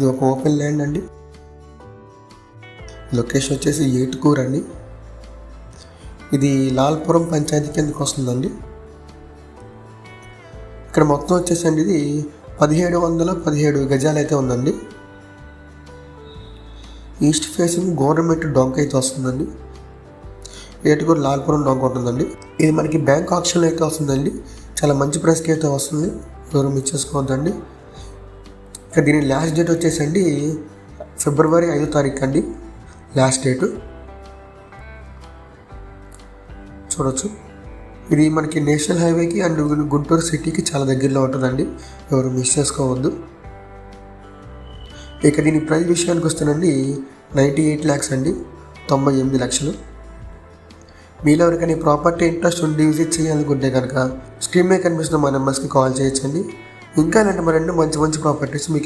ఇది ఒక open land అండి. లొకేషన్ వచ్చేసి ఏటుకూర్ అండి. ఇది లాల్పురం పంచాయతీ కిందకి వస్తుందండి. ఇక్కడ మొత్తం వచ్చేసండి ఇది పదిహేడు వందల పదిహేడు గజాలు అయితే ఉందండి. ఈస్ట్ ఫేసింగ్ గవర్నమెంట్ డొంక అయితే వస్తుందండి. ఏటుకూరు లాల్పురం డొంక ఉంటుందండి. ఇది మనకి బ్యాంక్ ఆప్షన్ అయితే వస్తుందండి. చాలా మంచి ప్రైస్కి అయితే వస్తుంది. ఎవరు మిస్ చేసుకోవద్దండి. ఇక దీని లాస్ట్ డేట్ వచ్చేసండి ఫిబ్రవరి ఐదో తారీఖు అండి. లాస్ట్ డేటు చూడొచ్చు. ఇది మనకి నేషనల్ హైవేకి అండ్ గుంటూరు సిటీకి చాలా దగ్గరలో ఉంటుందండి. ఎవరు మిస్ చేసుకోవద్దు. ఇక దీని ప్రైస్ విషయానికి వస్తేనండి నైంటీ ఎయిట్ ల్యాక్స్ అండి. తొంభై ఎనిమిది లక్షలు. మీలో ఎవరికైనా ప్రాపర్టీ ఇంట్రెస్ట్ ఉండి విజిట్ చేయాలనుకుంటే కనుక స్క్రీన్ మీద కనిపిస్తున్న మా నెంబర్స్కి కాల్ చేయొచ్చండి. ఇంకా ఇలాంటి మరెన్నో మంచి మంచి ప్రాపర్టీస్ మీకు